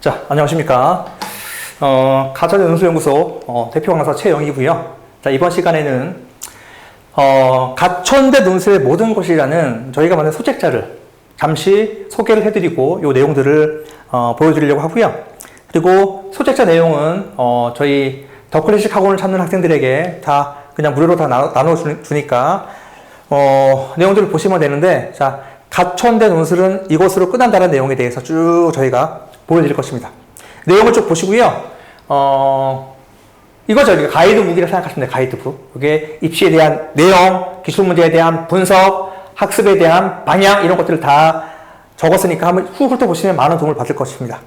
자, 안녕하십니까. 어, 가천연수연구소 어, 대표 강사 최영희고요. 자, 이번 시간에는 어, 가천대 논술의 모든 것이라는 저희가 만든 소책자를 잠시 소개를 해드리고 이 내용들을 어, 보여드리려고 하고요. 그리고 소책자 내용은 어, 저희 더 클래식 학원을 찾는 학생들에게 다 그냥 무료로 다 나눠, 나눠주니까 어, 내용들을 보시면 되는데 자 가천대 논술은 이것으로 끝난다는 내용에 대해서 쭉 저희가 보여드릴 것입니다. 내용을 쭉 보시고요. 어, 이거 저희가 가이드북이라 생각하시면 돼요. 가이드북. 이게 입시에 대한 내용, 기출 문제에 대한 분석, 학습에 대한 방향 이런 것들을 다 적었으니까 한번 후 훑어보시면 많은 도움을 받을 것입니다.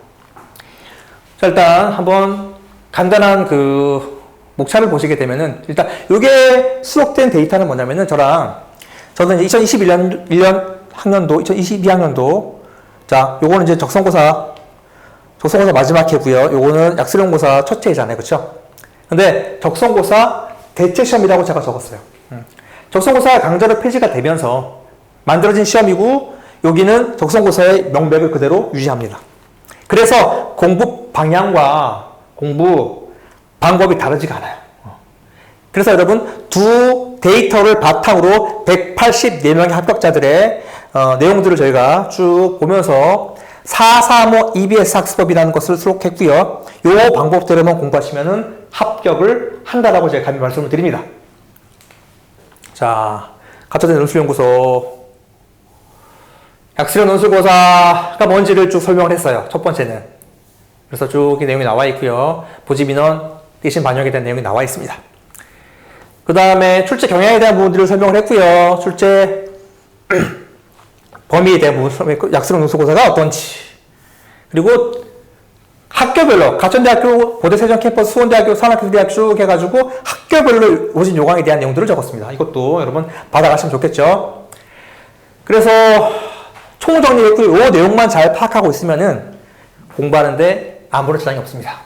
자, 일단 한번 간단한 그 목차를 보시게 되면은 일단 이게 수록된 데이터는 뭐냐면은 저랑 저는 이제 2021년 1년 학년도 2022학년도 자, 요거는 이제 적성고사 적성고사 마지막 해고요. 요거는 약수령고사 첫 해잖아요. 그렇죠? 근데 적성고사 대체 시험이라고 제가 적었어요. 음. 적성고사 강좌로 폐지가 되면서 만들어진 시험이고 여기는 적성고사의 명백을 그대로 유지합니다. 그래서 공부 방향과 공부 방법이 다르지가 않아요. 어. 그래서 여러분 두 데이터를 바탕으로 184명의 합격자들의 어, 내용들을 저희가 쭉 보면서 435 EBS 학습법이라는 것을 수록했고요. 요 방법대로만 공부하시면 합격을 한다라고 제가 감히 말씀을 드립니다. 자, 가짜된 논술연구소 약수령 논술고사가 뭔지를 쭉 설명을 했어요. 첫 번째는. 그래서 쭉 이 내용이 나와 있고요. 보집 인원, 대신 반영에 대한 내용이 나와 있습니다. 그 다음에 출제 경향에 대한 부분들을 설명을 했고요. 출제 범위에 대한 부분, 약수령 논술고사가 어떤지. 그리고 학교별로, 가천대학교, 고대세전 캠퍼스, 수원대학교, 산학교대학 쭉 해가지고 학교별로 오신 요강에 대한 내용들을 적었습니다. 이것도 여러분 받아가시면 좋겠죠. 그래서 총정리했고, 요 내용만 잘 파악하고 있으면은 공부하는데 아무런 지장이 없습니다.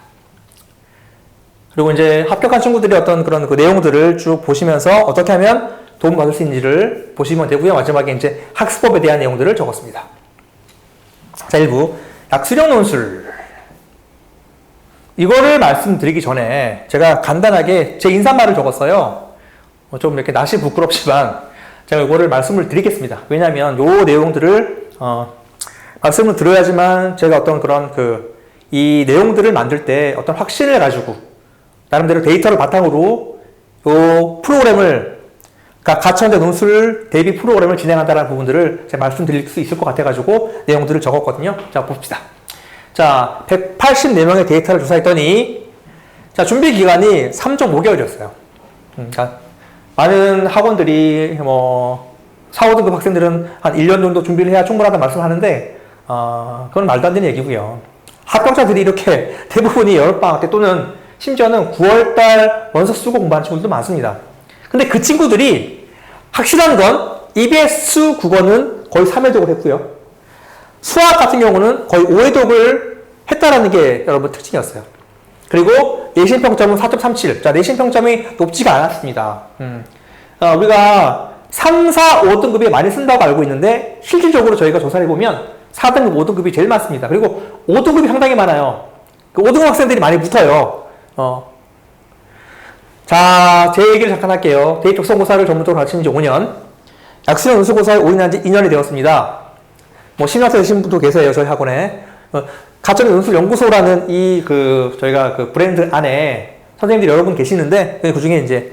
그리고 이제 합격한 친구들이 어떤 그런 그 내용들을 쭉 보시면서 어떻게 하면 도움 받을 수 있는지를 보시면 되고요. 마지막에 이제 학습법에 대한 내용들을 적었습니다. 자, 일부 약수령 논술. 이거를 말씀드리기 전에 제가 간단하게 제 인사말을 적었어요. 어, 좀 이렇게 낯이 부끄럽지만 제가 이거를 말씀을 드리겠습니다. 왜냐하면 요 내용들을 어, 말씀을 드려야지만 제가 어떤 그런 그 이 내용들을 만들 때 어떤 확신을 가지고 나름대로 데이터를 바탕으로 요 프로그램을 그러니까 가천대 논술 대비 프로그램을 진행한다는 부분들을 제가 말씀드릴 수 있을 것 같아가지고 내용들을 적었거든요. 자 봅시다. 자 184명의 데이터를 조사했더니 자 준비 기간이 3.5개월이었어요. 음, 그러니까 많은 학원들이 뭐 4, 5등급 학생들은 한 1년 정도 준비를 해야 충분하다 말씀하는데 어, 그건 말도 안 되는 얘기고요. 합격자들이 이렇게 대부분이 여름방학 때 또는 심지어는 9월달 원서 쓰고 공부하는 친구들도 많습니다. 근데 그 친구들이 확실한 건 EBS 국어는 거의 3회독을 했고요. 수학 같은 경우는 거의 5회독을 했다라는 게 여러분 특징이었어요. 그리고 내신 평점은 4.37. 자, 내신 평점이 높지가 않았습니다. 음. 어, 우리가 3, 4, 5등급이 많이 쓴다고 알고 있는데 실질적으로 저희가 조사를 해보면 4등급, 5등급이 제일 많습니다. 그리고 5등급이 상당히 많아요. 그 5등급 학생들이 많이 붙어요. 어. 자, 제 얘기를 잠깐 할게요. 데이터 적성고사를 전문적으로 가르치는 지 5년. 약수형 연수고사에 올인한 지 2년이 되었습니다. 뭐, 신학생 되신 분도 계세요, 저희 학원에. 어, 가천 연수 연구소라는 이 그, 저희가 그 브랜드 안에 선생님들이 여러 분 계시는데, 그 중에 이제,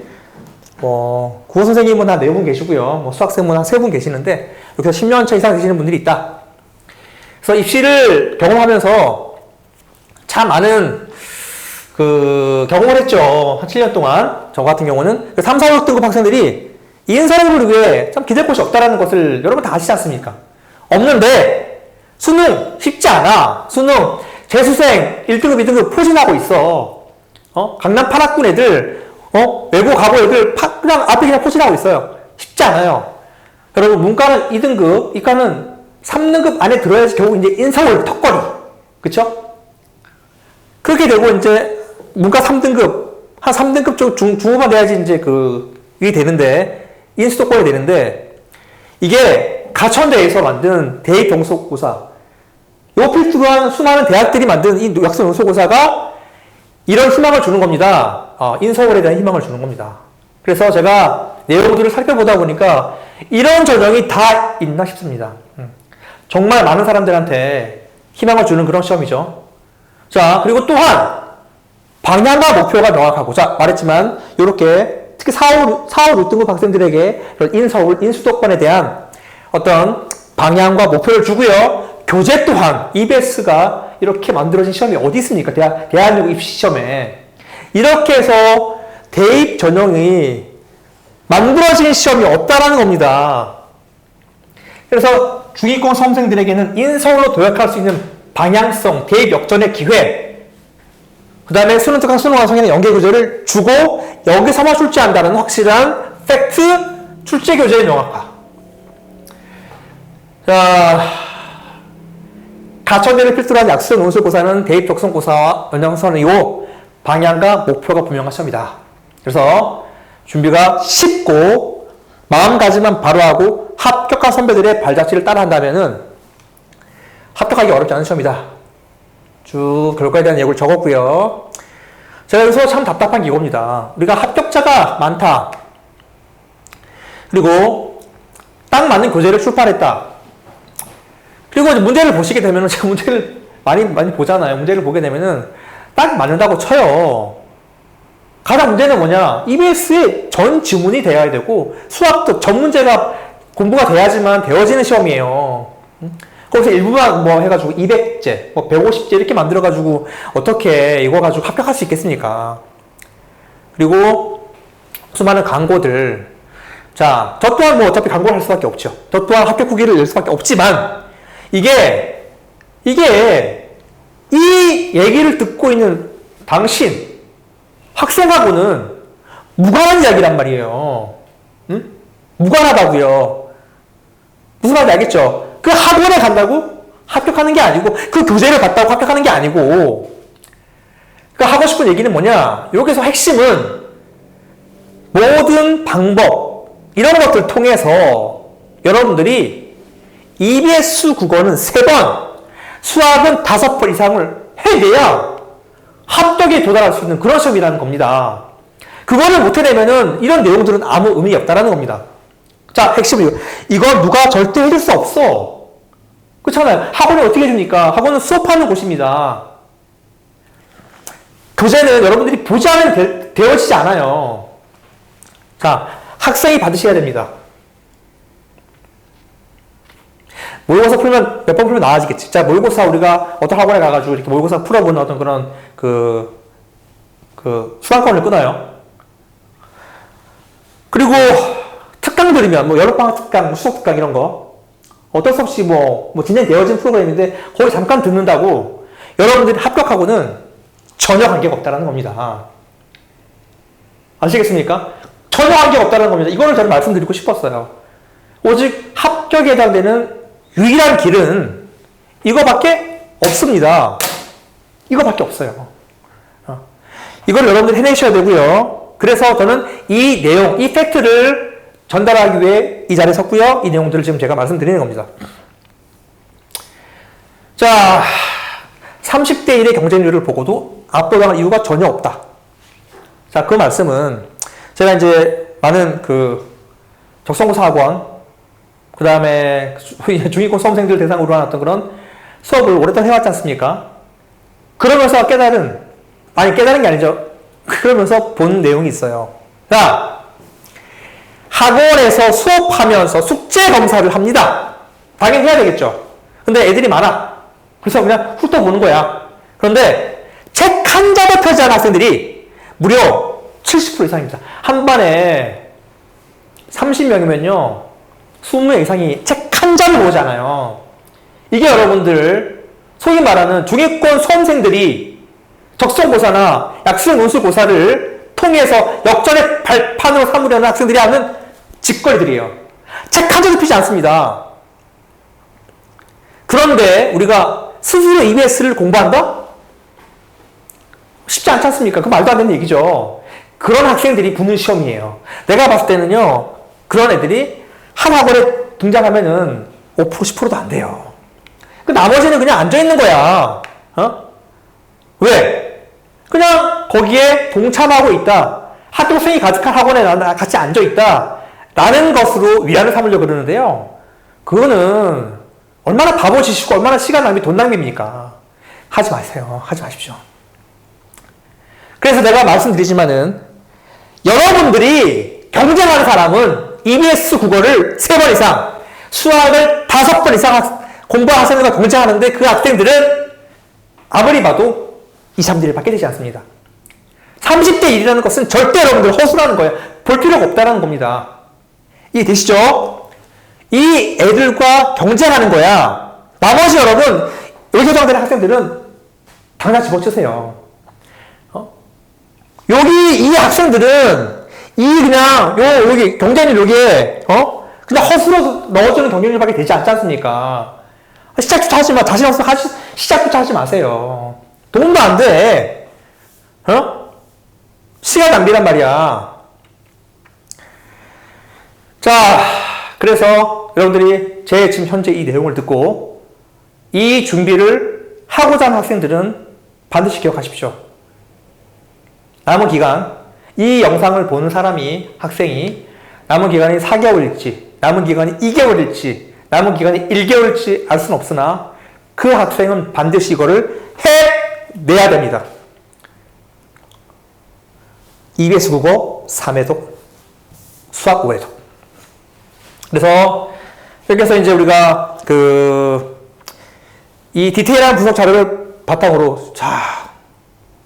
뭐, 국어 선생님은 한 네 분 계시고요. 뭐, 수학생은 한 세 분 계시는데, 여기서 10년 차 이상 되시는 분들이 있다. 그래서 입시를 경험하면서 참 많은 그 경험을 했죠. 한 7년 동안. 저 같은 경우는 3, 4, 6등급 학생들이 인사를 위해 참 기댈 곳이 없다라는 것을 여러분 다 아시지 않습니까? 없는데 수능 쉽지 않아. 수능 재수생 1등급, 2등급 포진하고 있어. 어? 강남 8학군 애들 어? 외고 가고 애들 파, 그냥 앞에 그냥 포진하고 있어요. 쉽지 않아요. 여러분 문과는 2등급, 이과는 3등급 안에 들어야지 결국 이제 인서울 턱걸이. 그쵸? 그렇게 되고 이제 문과 3등급, 한 3등급 쪽 중, 중후반 돼야지 이제 그, 이게 되는데, 인수도권이 되는데 이게 가천대에서 만든 대입 동속고사 요 필두한 수많은 대학들이 만든 이 약성 연소고사가 이런 희망을 주는 겁니다. 어, 인서울에 대한 희망을 주는 겁니다. 그래서 제가 내용들을 살펴보다 보니까 이런 전형이 다 있나 싶습니다. 음. 정말 많은 사람들한테 희망을 주는 그런 시험이죠. 자, 그리고 또한 방향과 목표가 명확하고, 자, 말했지만, 이렇게, 특히 4호, 4호 6등급 학생들에게 인서울, 인수도권에 대한 어떤 방향과 목표를 주고요. 교재 또한 EBS가 이렇게 만들어진 시험이 어디 있습니까? 대한, 대한민국 입시 시험에. 이렇게 해서 대입 전형이 만들어진 시험이 없다라는 겁니다. 그래서 중위권 수험생들에게는 인서울로 도약할 수 있는 방향성, 대입 역전의 기회, 그 다음에 수능 특강 수능 완성에는 연계 교재를 주고 여기서만 출제한다는 확실한 팩트 출제 교재의 명확화. 자, 가천대를 필두로 한 약수 논술고사는 대입 적성고사와 연장선의 요 방향과 목표가 분명한 시험이다. 그래서 준비가 쉽고 마음가짐만 바로 하고 합격한 선배들의 발자취를 따라 한다면은 합격하기 어렵지 않은 시험이다. 쭉 결과에 대한 예고를 적었고요. 제가 여기서 참 답답한 게 이겁니다. 우리가 합격자가 많다. 그리고 딱 맞는 교재를 출판했다. 그리고 이제 문제를 보시게 되면은 제가 문제를 많이 많이 보잖아요. 문제를 보게 되면은 딱 맞는다고 쳐요. 가장 문제는 뭐냐? EBS의 전 지문이 되어야 되고 수학도 전 문제가 공부가 돼야지만 되어지는 시험이에요. 음? 거기서 일부만 뭐 해가지고 200제, 뭐 150제 이렇게 만들어가지고 어떻게 이거 가지고 합격할 수 있겠습니까? 그리고 수많은 광고들. 자, 저 또한 뭐 어차피 광고를 할 수밖에 없죠. 저 또한 합격 후기를 낼 수밖에 없지만 이게 이게 이 얘기를 듣고 있는 당신 학생하고는 무관한 이야기란 말이에요. 응? 무관하다고요. 무슨 말인지 알겠죠? 그 학원에 간다고 합격하는 게 아니고 그 교재를 봤다고 합격하는 게 아니고 그 하고 싶은 얘기는 뭐냐? 여기서 핵심은 모든 방법 이런 것들 통해서 여러분들이 EBS 국어는 3번, 수학은 5번 이상을 해내야 합격에 도달할 수 있는 그런 시험이라는 겁니다. 그거를 못 해내면은 이런 내용들은 아무 의미 없다라는 겁니다. 자, 핵심은 이거. 이거 누가 절대 해줄 수 없어. 그렇잖아요. 학원이 어떻게 해줍니까? 학원은 수업하는 곳입니다. 교재는 여러분들이 보지 않으면 되, 되어지지 않아요. 자, 학생이 받으셔야 됩니다. 모의고사 풀면 몇 번 풀면 나아지겠지. 자, 모의고사 우리가 어떤 학원에 가가지고 이렇게 모의고사 풀어보는 어떤 그런 그, 그 수강권을 끊어요. 그리고 특강 들으면 뭐 여름방학 특강, 수석 특강 이런 거 어쩔 수 없이 뭐, 뭐 진행되어진 프로그램인데 거기 잠깐 듣는다고 여러분들이 합격하고는 전혀 관계가 없다는 겁니다. 아시겠습니까? 전혀 관계가 없다는 겁니다. 이거를 저는 말씀드리고 싶었어요. 오직 합격에 해당되는 유일한 길은 이거밖에 없습니다. 이거밖에 없어요. 어. 이걸 여러분들 해내셔야 되고요. 그래서 저는 이 내용, 이 팩트를 전달하기 위해 이 자리에 섰고요. 이 내용들을 지금 제가 말씀드리는 겁니다. 자, 30대 1의 경쟁률을 보고도 압도당할 이유가 전혀 없다. 자, 그 말씀은 제가 이제 많은 그 적성고사 학원, 그 다음에 중위권 수험생들 대상으로 한 어떤 그런 수업을 오랫동안 해왔지 않습니까? 그러면서 깨달은, 아니, 깨달은 게 아니죠. 그러면서 본 내용이 있어요. 자, 학원에서 수업하면서 숙제 검사를 합니다. 당연히 해야 되겠죠. 근데 애들이 많아. 그래서 그냥 훑어 보는 거야. 그런데 책 한 자도 펴지 않은 학생들이 무려 70% 이상입니다. 한 반에 30명이면요. 20명 이상이 책 한 자를 보잖아요. 이게 여러분들 소위 말하는 중위권 수험생들이 적성고사나 약수형 논술고사를 통해서 역전의 발판으로 삼으려는 학생들이 하는 짓거리들이에요. 책한 자도 피지 않습니다. 그런데 우리가 스스로 EBS를 공부한다? 쉽지 않지 않습니까? 그 말도 안 되는 얘기죠. 그런 학생들이 붙는 시험이에요. 내가 봤을 때는요, 그런 애들이 한 학원에 등장하면은 5% 10%도 안 돼요. 그 나머지는 그냥 앉아 있는 거야. 어? 왜? 그냥 거기에 동참하고 있다. 학교생이 가득한 학원에 나 같이 앉아 있다. 라는 것으로 위안을 삼으려고 그러는데요. 그거는 얼마나 바보 짓이고 얼마나 시간 낭비, 돈 낭비입니까? 하지 마세요. 하지 마십시오. 그래서 내가 말씀드리지만은 여러분들이 경쟁하는 사람은 EBS 국어를 세 번 이상, 수학을 다섯 번 이상 학- 공부한 학생들과 경쟁하는데 그 학생들은 아무리 봐도 2, 3D를 받게 되지 않습니다. 30대 1이라는 것은 절대 여러분들 허술하는 거예요. 볼 필요가 없다는 겁니다. 이해되시죠? 이 애들과 경쟁하는 거야. 나머지 여러분, 의교정되는 학생들은 당장 집어치세요. 어? 여기 이 학생들은 이 그냥 요 여기 경쟁률 여기에 어 그냥 허술어서 넣어주는 경쟁률밖에 되지 않지 않습니까? 시작부터 하지 마. 자신 없어 하시 시작부터 하지 마세요. 도움도 안 돼. 어? 시간 낭비란 말이야. 자, 그래서 여러분들이 제 지금 현재 이 내용을 듣고 이 준비를 하고자 하는 학생들은 반드시 기억하십시오. 남은 기간, 이 영상을 보는 사람이, 학생이 남은 기간이 4개월일지, 남은 기간이 2개월일지, 남은 기간이 1개월일지 알 수는 없으나 그 학생은 반드시 이거를 해내야 됩니다. EBS 국어 3회독, 수학 5회독. 그래서 이렇게 해서 이제 우리가 그 이 디테일한 분석 자료를 바탕으로 자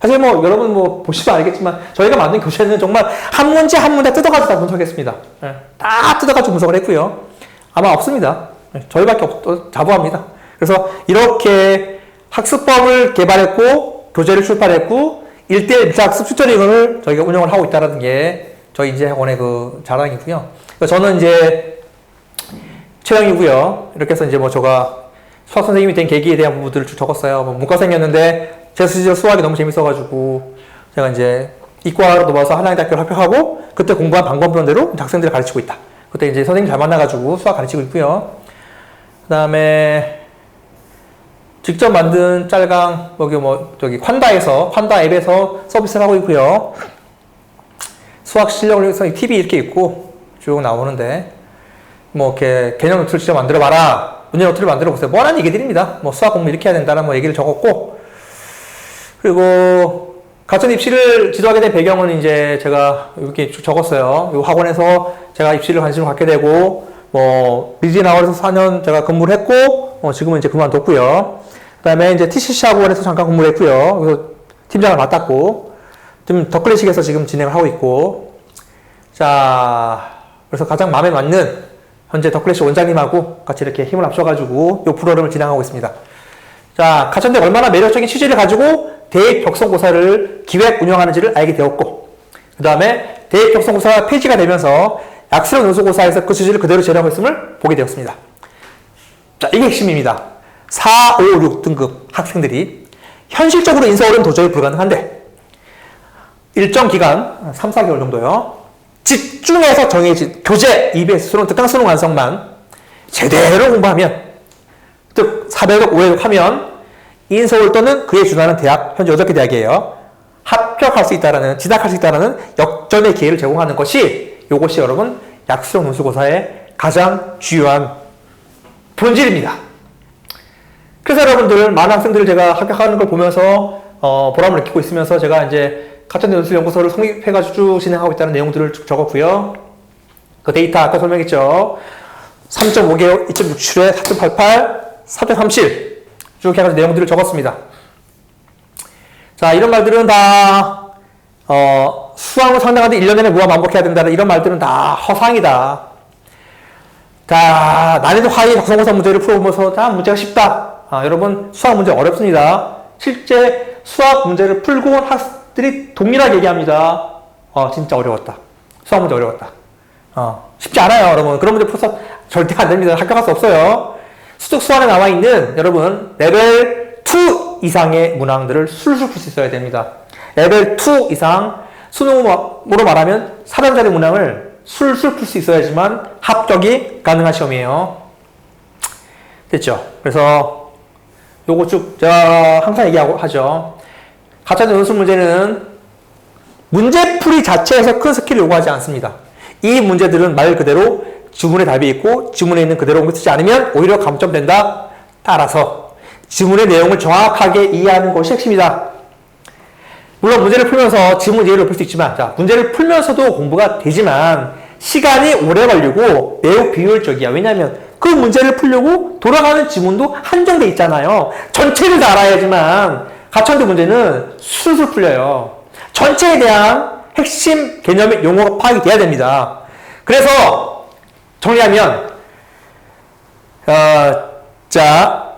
사실 뭐 여러분 뭐 보시면 알겠지만 저희가 만든 교재는 정말 한 문제 한 문제 뜯어가지고 다 분석했습니다. 예, 다 뜯어가지고 분석을 했고요. 아마 없습니다. 예, 저희밖에 없, 자부합니다. 그래서 이렇게 학습법을 개발했고 교재를 출판했고 1대1 학습 튜터링을 저희가 운영을 하고 있다는 게 저희 인재학원의 그 자랑이고요. 저는 이제 최영이고요. 이렇게 해서 이제 뭐 제가 수학 선생님이 된 계기에 대한 부분들을 쭉 적었어요. 뭐 문과생이었는데 제 스스로 수학이 너무 재밌어가지고 제가 이제 이과로 넘어와서 한양대학교를 합격하고 그때 공부한 방법론대로 학생들을 가르치고 있다. 그때 이제 선생님 잘 만나가지고 수학 가르치고 있고요. 그다음에 직접 만든 짤강 여기 뭐 저기 환다에서 환다 앱에서 서비스를 하고 있고요. 수학 실력을 위해서 TV 이렇게 있고 쭉 나오는데 뭐 이렇게 개념 노트를 직접 만들어 봐라. 문제 노트를 만들어 보세요. 뻔한 얘기들입니다. 뭐 수학 공부 이렇게 해야 된다는 뭐 얘기를 적었고 그리고 가천 입시를 지도하게 된 배경은 이제 제가 이렇게 쭉 적었어요. 이 학원에서 제가 입시를 관심을 갖게 되고 뭐 리지나월에서 4년 제가 근무를 했고 어, 지금은 이제 그만뒀고요. 그다음에 이제 TCC 학원에서 잠깐 근무를 했고요. 그래서 팀장을 맡았고 지금 더클래식에서 지금 진행을 하고 있고 자 그래서 가장 마음에 맞는 현재 더클래식 원장님하고 같이 이렇게 힘을 합쳐가지고 이 프로그램을 진행하고 있습니다. 자, 가천대가 얼마나 매력적인 취지를 가지고 대입 격성고사를 기획 운영하는지를 알게 되었고, 그 다음에 대입 격성고사가 폐지가 되면서 약수령 연소고사에서 그 취지를 그대로 있음을 보게 되었습니다. 자, 이게 핵심입니다. 4, 5, 6등급 학생들이 현실적으로 인서울은 도저히 불가능한데, 일정 기간, 3, 4개월 정도요. 집중해서 정해진 교재, EBS 수능, 특강 수능 완성만 제대로 공부하면, 즉 400억, 500억 하면 인서울 또는 그에 준하는 대학, 현재 8개 대학이에요. 합격할 수 있다라는, 진학할 수 있다라는 역전의 기회를 제공하는 것이 이것이 여러분 약수령 논술고사의 가장 주요한 본질입니다. 그래서 여러분들, 많은 학생들을 제가 합격하는 걸 보면서 어, 보람을 느끼고 있으면서 제가 이제 가천 연수 연구소를 성립해가지고 쭉 진행하고 있다는 내용들을 쭉 적었고요. 그 데이터 아까 설명했죠. 3.5개월, 2.67회, 4.88, 4.37. 쭉 해가지고 내용들을 적었습니다. 자, 이런 말들은 다, 어, 수학은 상당한데 1년 내내 무한 반복해야 된다는 이런 말들은 다 허상이다. 자, 난이도 하위 적성고사 문제를 풀어보면서 다 문제가 쉽다. 아, 여러분, 수학 문제 어렵습니다. 실제 수학 문제를 풀고 온 학생 들이 동일하게 얘기합니다. 어, 진짜 어려웠다. 수학 문제 어려웠다. 어, 쉽지 않아요, 여러분. 그런 문제 풀어서 절대 안 됩니다. 합격할 수 없어요. 수적 수안에 나와 있는 여러분 레벨 2 이상의 문항들을 술술 풀 수 있어야 됩니다. 레벨 2 이상 수능으로 말하면 400자리 문항을 술술 풀 수 있어야지만 합격이 가능한 시험이에요. 됐죠? 그래서 요거 쭉 제가 항상 얘기하고 하죠. 가짜된 연습 문제는 문제풀이 자체에서 큰 스킬을 요구하지 않습니다. 이 문제들은 말 그대로 지문에 답이 있고 지문에 있는 그대로 옮겨 쓰지 않으면 오히려 감점된다. 따라서 지문의 내용을 정확하게 이해하는 것이 핵심이다. 물론 문제를 풀면서 지문 이해를 높일 수 있지만 자 문제를 풀면서도 공부가 되지만 시간이 오래 걸리고 매우 비효율적이야. 왜냐하면 그 문제를 풀려고 돌아가는 지문도 한정돼 있잖아요. 전체를 다 알아야지만 가천대 문제는 술술 풀려요. 전체에 대한 핵심 개념의 용어가 파악이 돼야 됩니다. 그래서 정리하면 어, 자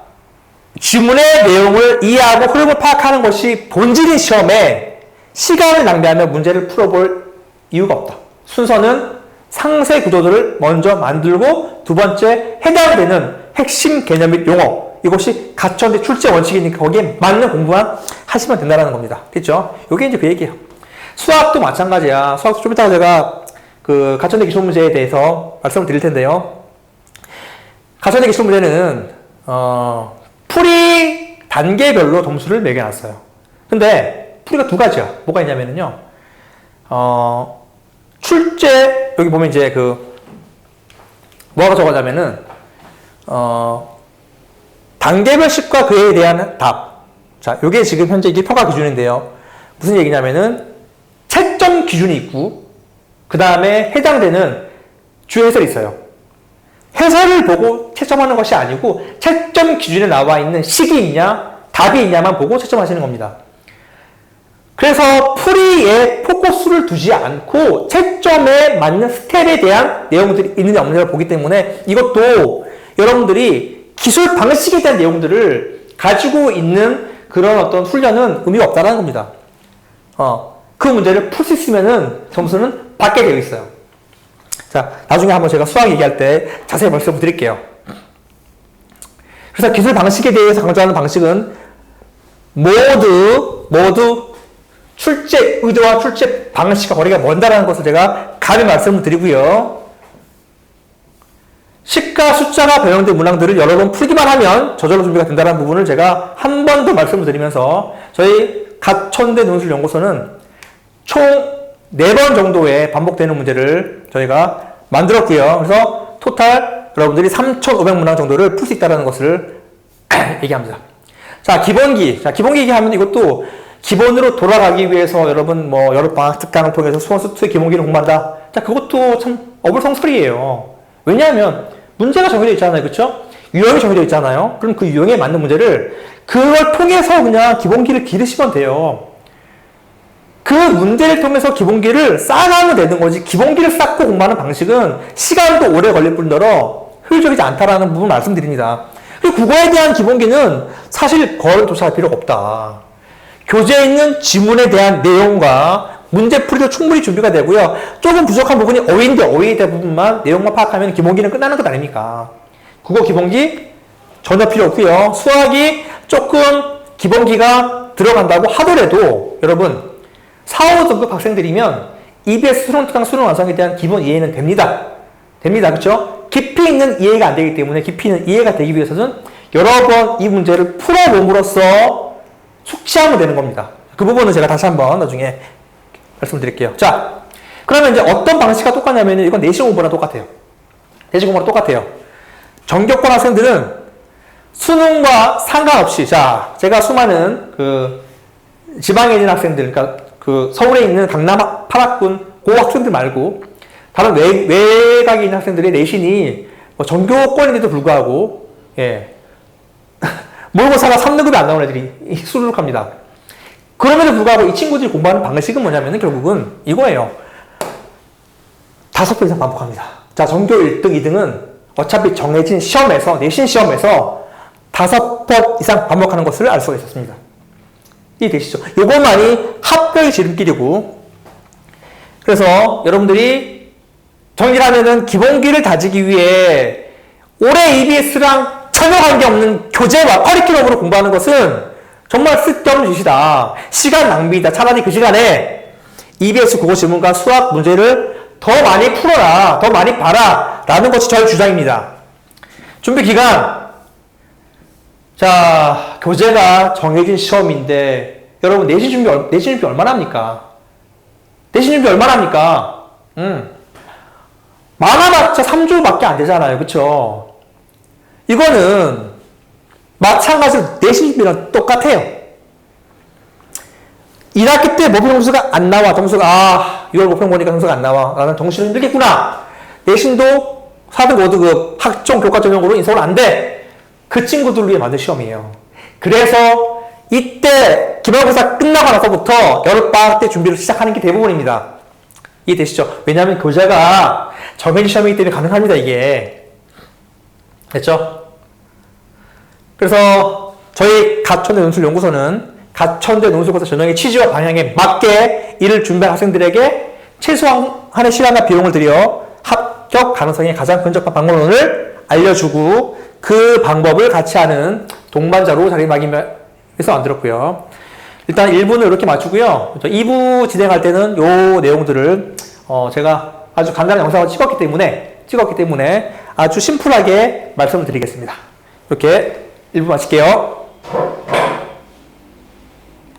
지문의 내용을 이해하고 흐름을 파악하는 것이 본질인 시험에 시간을 낭비하며 문제를 풀어볼 이유가 없다. 순서는 상세 구조들을 먼저 만들고 두 번째 해당되는 핵심 개념 및 용어 이것이 가천대 출제 원칙이니까 거기에 맞는 공부만 하시면 된다는 겁니다. 됐죠? 이게 이제 그 얘기예요. 수학도 마찬가지야. 수학도 좀 이따가 제가 그 가천대 기출 문제에 대해서 말씀을 드릴 텐데요. 가천대 기출 문제는 어, 풀이 단계별로 점수를 매겨놨어요. 근데 풀이가 두 가지야. 뭐가 있냐면요. 어, 출제 여기 보면 이제 그 뭐가 적어자면은 어, 단계별식과 그에 대한 답. 자, 요게 지금 현재 이게 평가 기준인데요. 무슨 얘기냐면은 채점 기준이 있고 그 다음에 해당되는 주요 해설이 있어요. 해설을 보고 채점하는 것이 아니고 채점 기준에 나와 있는 식이 있냐 답이 있냐만 보고 채점하시는 겁니다. 그래서 풀이에 포커스를 두지 않고 채점에 맞는 스텝에 대한 내용들이 있느냐 없느냐를 보기 때문에 이것도 여러분들이 기술 방식에 대한 내용들을 가지고 있는 그런 어떤 훈련은 의미가 없다는 겁니다. 어, 그 문제를 풀 수 있으면은 점수는 받게 되어 있어요. 자, 나중에 한번 제가 수학 얘기할 때 자세히 말씀을 드릴게요. 그래서 기술 방식에 대해서 강조하는 방식은 모두, 모두 출제 의도와 출제 방식과 거리가 먼다라는 것을 제가 감히 말씀을 드리고요. 식과 숫자가 변형된 문항들을 여러 번 풀기만 하면 저절로 준비가 된다는 부분을 제가 한 번 더 말씀을 드리면서 저희 가천대 논술연구소는 총 4번 정도의 반복되는 문제를 저희가 만들었고요. 그래서 토탈 여러분들이 3,500문항 정도를 풀 수 있다는 것을 얘기합니다. 자, 기본기. 자, 기본기 얘기하면 이것도 기본으로 돌아가기 위해서 여러분 뭐 여름방학 특강을 통해서 수원수투의 기본기를 공부한다. 자, 그것도 참 어불성설이에요. 왜냐하면 문제가 정해져 있잖아요. 그쵸? 유형이 정해져 있잖아요. 그럼 그 유형에 맞는 문제를 그걸 통해서 그냥 기본기를 기르시면 돼요. 그 문제를 통해서 기본기를 쌓아가면 되는 거지 기본기를 쌓고 공부하는 방식은 시간도 오래 걸릴 뿐더러 효율적이지 않다라는 부분 말씀드립니다. 그리고 국어에 대한 기본기는 사실 거를 조사할 필요가 없다. 교재에 있는 지문에 대한 내용과 문제풀이도 충분히 준비가 되고요. 조금 부족한 부분이 어휘인데 어휘에 대한 부분만 내용만 파악하면 기본기는 끝나는 것 아닙니까? 국어 기본기 전혀 필요 없고요. 수학이 조금 기본기가 들어간다고 하더라도 여러분 4, 5등급 학생들이면 EBS 수능 특강 수능 완성에 대한 기본 이해는 됩니다. 됩니다. 그렇죠? 깊이 있는 이해가 안 되기 때문에 깊이 있는 이해가 되기 위해서는 여러 번 이 문제를 풀어봄으로써 숙지하면 되는 겁니다. 그 부분은 제가 다시 한번 나중에 말씀드릴게요. 자, 그러면 이제 어떤 방식과 똑같냐면 이건 내신 공부랑 똑같아요. 내신 공부랑 똑같아요. 전교권 학생들은 수능과 상관없이 자, 제가 수많은 그 지방에 있는 학생들, 그러니까 그 서울에 있는 강남 8학군 고 학생들 말고 다른 외, 외곽에 있는 학생들의 내신이 뭐 전교권인데도 불구하고 예 모의고사가 3등급이 안 나오는 애들이 수두룩합니다. 그럼에도 불구하고 이 친구들이 공부하는 방식은 뭐냐면 결국은 이거예요. 다섯 번 이상 반복합니다. 자, 전교 1등, 2등은 어차피 정해진 시험에서, 내신 시험에서 다섯 번 이상 반복하는 것을 알 수가 있었습니다. 이해되시죠? 요것만이 합격의 지름길이고, 그래서 여러분들이 정리하면은 기본기를 다지기 위해 올해 EBS랑 전혀 관계없는 교재와 커리큘럼으로 공부하는 것은 정말 쓸데없는 짓이다. 시간 낭비다. 차라리 그 시간에 EBS 국어 지문과 수학 문제를 더 많이 풀어라, 더 많이 봐라, 라는 것이 저의 주장입니다. 준비 기간. 자, 교재가 정해진 시험인데, 여러분, 내신 준비, 얼- 내신 준비 얼마나 합니까? 내신 준비 얼마나 합니까? 음. 많아봤자 3주밖에 안 되잖아요. 그쵸? 이거는 마찬가지로 내신 준비랑 똑같아요. 1학기 때 모평 점수가 안 나와. 점수가, 아, 6월 모평 보니까 점수가 안 나와. 나는 정시를 힘들겠구나. 내신도 4등, 5등급 학종 교과 전형으로 인서울 안 돼. 그 친구들 위해 만든 시험이에요. 그래서 이때 기말고사 끝나고 나서부터 여름방학 때 준비를 시작하는 게 대부분입니다. 이해되시죠? 왜냐하면 교재가 정해진 시험이기 때문에 가능합니다, 이게. 됐죠? 그래서 저희 가천대 논술연구소는 가천대 논술고사 전형의 취지와 방향에 맞게 이를 준비한 학생들에게 최소한의 시간과 비용을 들여 합격 가능성이 가장 근접한 방법론을 알려주고 그 방법을 같이 하는 동반자로 자리매김해서 만들었고요. 일단 1부는 이렇게 마치고요. 2부 진행할 때는 요 내용들을 어 제가 아주 간단한 영상을 찍었기 때문에 찍었기 때문에 아주 심플하게 말씀을 드리겠습니다. 이렇게 1부 마칠게요.